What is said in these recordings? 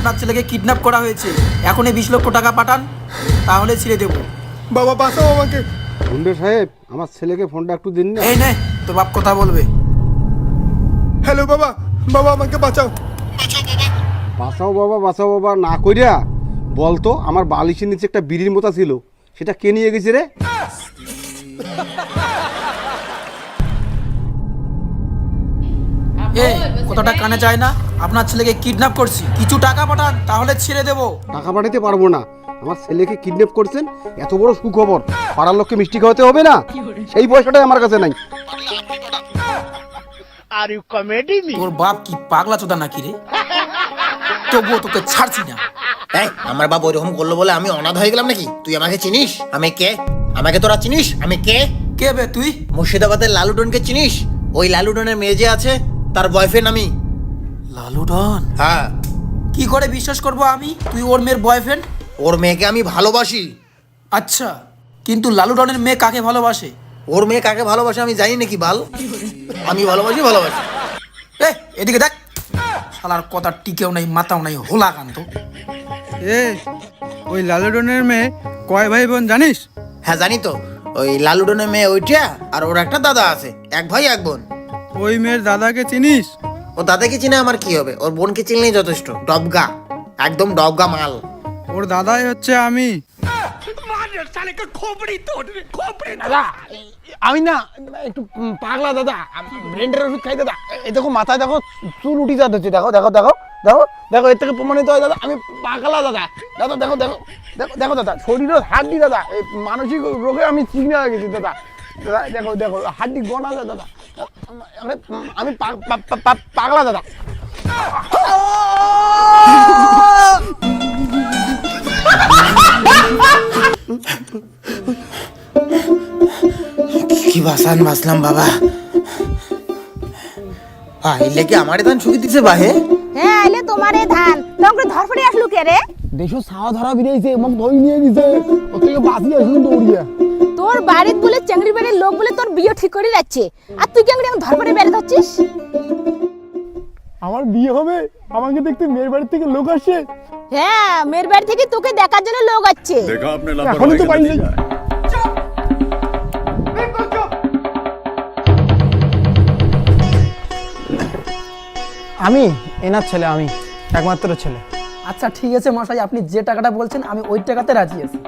আপনার ছেলেকে কিডন্যাপ করা হয়েছে। এখন এই বিশ লক্ষ টাকা পাঠান তাহলে ছেড়ে দেবো। বাবা বাঁচাও আমাকে। গুন্ডে সাহেব আমার ছেলেকে ফোনটা একটু দিন না। এই নে তোর বাপ কথা বলবে। হ্যালো বাবা বাবা আমাকে বাঁচাও। বাঁচাও বাবা বাঁচাও বাবা না কইরা বলতো আমার বালিশের নিচে একটা বিড়ির মতো ছিল। সেটা কে নিয়ে গেছে রে? এ কথাটা কানে যায় না। আপনার ছেলেকে কিডন্যাপ করছি। কিছু টাকা পাঠান তাহলে ছেড়ে দেবো। টাকা পাঠাতে পারব না। আমার ছেলেকে কিডন্যাপ করছেন এত বড় সুখবর। পাড়ার লোককে মিষ্টি খাওয়াতে হবে না? সেই পয়সাটাই আমার কাছে নাই। আর ইউ কমে তোর বাপ কি পাগলা চোদা নাকি রে? তবুও তোকে ছাড়ছি না। এই আমার বাবা ওইরকম করল বলে আমি অনাথ হয়ে গেলাম নাকি? তুই আমাকে চিনিস? আমি কে? আমাকে তোরা চিনিস? আমি কে? কে বে তুই? মুর্শিদাবাদের লালুডনকে চিনিস? ওই লালুডনের মেয়ে যে আছে তার বয়ফ্রেন্ড আমি। লালু ডন? হ্যাঁ। কি করে বিশ্বাস করব আমি? তুই ওর মেয়ের বয়ফ্রেন্ড ওর মেয়েকে আমি ভালোবাসি। আচ্ছা কিন্তু লালু ডনের মেয়ে কাকে ভালোবাসে? ওর মেয়ে কাকে ভালোবাসে আমি জানি নাকি বাল? আমি ভালোবাসি ভালোবাসি। এ এদিকে দেখ। শালার কথা টিকেও নাই মাথাও নাই হোলা কান্ত। এ ওই লালুডনের মেয়ে কয় ভাই বোন জানিস? হ্যাঁ জানি তো। ওই লালুডনের মেয়ে ওইটা আর ওর একটা দাদা আছে এক ভাই এক বোন। ওই মেয়ের দাদাকে চিনিস? ও দাদাকে চিনে আমার কি হবে? ওর বোনকে চিনলেই যথেষ্ট। ডবগা একদম ডবগা মাল। ওর দাদাই হচ্ছে আমি। দাদা আমি না একটু পাগলা দাদা ব্রেন্ডের ওষুধ খাই দাদা। এই দেখো মাথায় দেখো চুল উঠি যাচ্ছে দেখো দেখো দেখো দেখো দেখো এর থেকে প্রমাণিত হয় দাদা আমি পাগলা দাদা। দাদা দেখো দেখো দেখো দেখো দাদা শরীরের হাড্ডি দাদা এই মানসিক রোগে আমি চিকনা হয়ে গেছি দাদা। দাদা দেখো দেখো হাড্ডি গোনা দাদা। আমি আমি পাগলা দাদা। কি বাসান বাসলাম বাবা। আইলে কি আমারে ধান শুকি দিছে বাহে? হ্যাঁ এলে তোমার এ ধান। তোমাকে ধরফড়ে আসলু কে রে? দেশো ছাওয়া ধরা বেরিয়েছে মোক ধরে নিয়ে গেছে থেকে বাঁচিয়ে আসুন দৌড়িয়ে। তোর বাড়িত বলে চেংড়ি বাড়ির লোক বলে তোর বিয়ে ঠিক করে যাচ্ছে। আর তুই ধরফড়ে বেড়ে ধরছিস? আমার বিয়ে হবে? আমাকে দেখতে মেয়ের বাড়ি থেকে লোক আসে হ্যাঁ মেয়ের বাড়ি থেকে তোকে দেখার জন্য লোক এখনই তো আমি এনার ছেলে আমি একমাত্র ছেলে। আচ্ছা ঠিক আছে মশাই আপনি যে টাকাটা বলছেন আমি ওই টাকাতে রাজি আছি।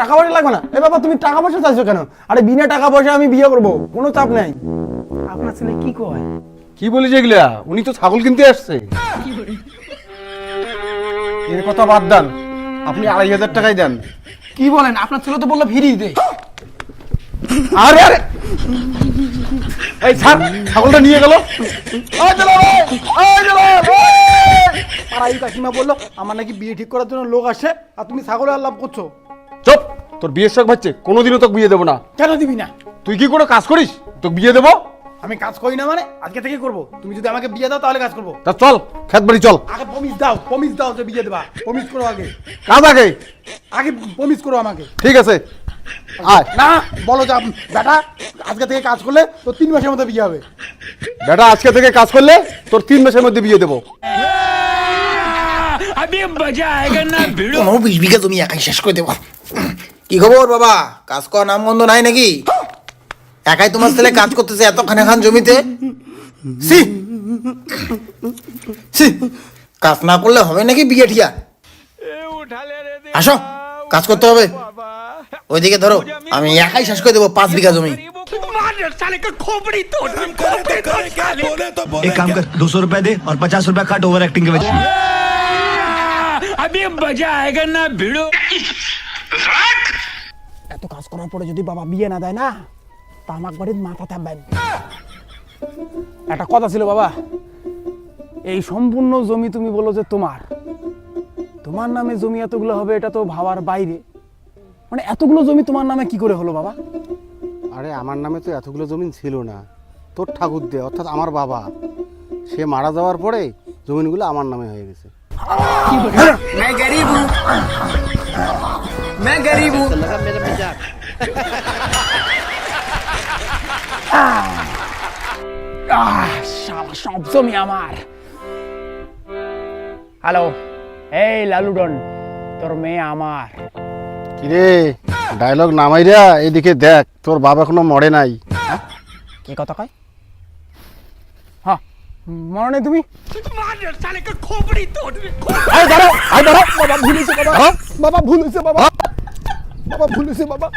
টাকা পয়সা লাগবে না। এ বাবা তুমি টাকা পয়সা চাইছো কেন? আরে বিনা টাকা পয়সা আমি বিয়ে করব কোনো চাপ নাই। আপনার ছেলে কি কয়? কি বলিস এগুলা? উনি তো ছাগল কিনতে আসছে। এর কথা বাদ দেন। আপনি আড়াই হাজার টাকাই দেন। কি বলেন? আপনার ছেলে তো বলল ফিরিয়ে দে। আরে আরে! এই ছাড় ছাগলটা নিয়ে গেল। পাড়াই কাকিমা বলল আমার নাকি বিয়ে ঠিক করার জন্য লোক আসে আর তুমি ছাগলের আলাপ করছ। চুপ তোর বিয়ের শখ বাচ্চে কোনোদিনও তোকে বিয়ে দেবো না কেন দিবি না তুই কি করে কাজ করিস তোকে বিয়ে দেবো আমি কাজ করি না মানে আজকে থেকে করব তুমি যদি আমাকে বিয়ে দাও তাহলে কাজ করব তা চল খেত বাড়ি চল আগে প্রমিস দাও প্রমিস দাও যে বিয়ে দেবা প্রমিস করো আগে কাজ আগে আগে প্রমিস করো আমাকে ঠিক আছে আয় না বলো যে আম- বেটা আজকে থেকে কাজ করলে তোর তিন মাসের মধ্যে বিয়ে হবে বেটা আজকে থেকে কাজ করলে তোর তিন মাসের মধ্যে বিয়ে দেবো পনেরো বিশ বিঘা তুমি একাই শেষ করে দেবো কি খবর বাবা কাজ করার নাম গন্ধ নাই নাকি একাই তোমার ছেলে কাজ করতেছে এত খানে খান জমিতে সি সি কাজ না করলে হবে নাকি বিয়ে ঠিয়া আসো কাজ করতে হবে ওইদিকে ধরো আমি একাই শেষ করে দেবো পাঁচ বিঘা জমি एक काम कर दो सौ रुपए दे और पचास रुपए काट ओवर एक्टिंग के वजह এত কাজ করার পরে যদি বাবা বিয়ে না দেয় না তা আমার বাড়ির মাথা থাকবেন। একটা কথা ছিল বাবা এই সম্পূর্ণ জমি তুমি বলো যে তোমার। তোমার নামে জমি এতগুলো হবে এটা তো ভাবার বাইরে। মানে এতগুলো জমি তোমার নামে কি করে হলো বাবা? আরে আমার নামে তো এতগুলো জমিন ছিল না। তোর ঠাকুর দে অর্থাৎ আমার বাবা সে মারা যাওয়ার পরে জমিনগুলো আমার নামে হয়ে গেছে। শালা সব জমি আমার হ্যালো এই লালুডন তোর মেয়ে আমার কিরে ডায়লগ নামাইরা এদিকে দেখ তোর বাবা এখনও মরে নাই কি কথা কয় হ্যাঁ নেই তুমি আয় দাঁড়াও বাবা ভুল হয়েছে বাবা বাবা ভুল হয়েছে বাবা বাবা ভুল হয়েছে বাবা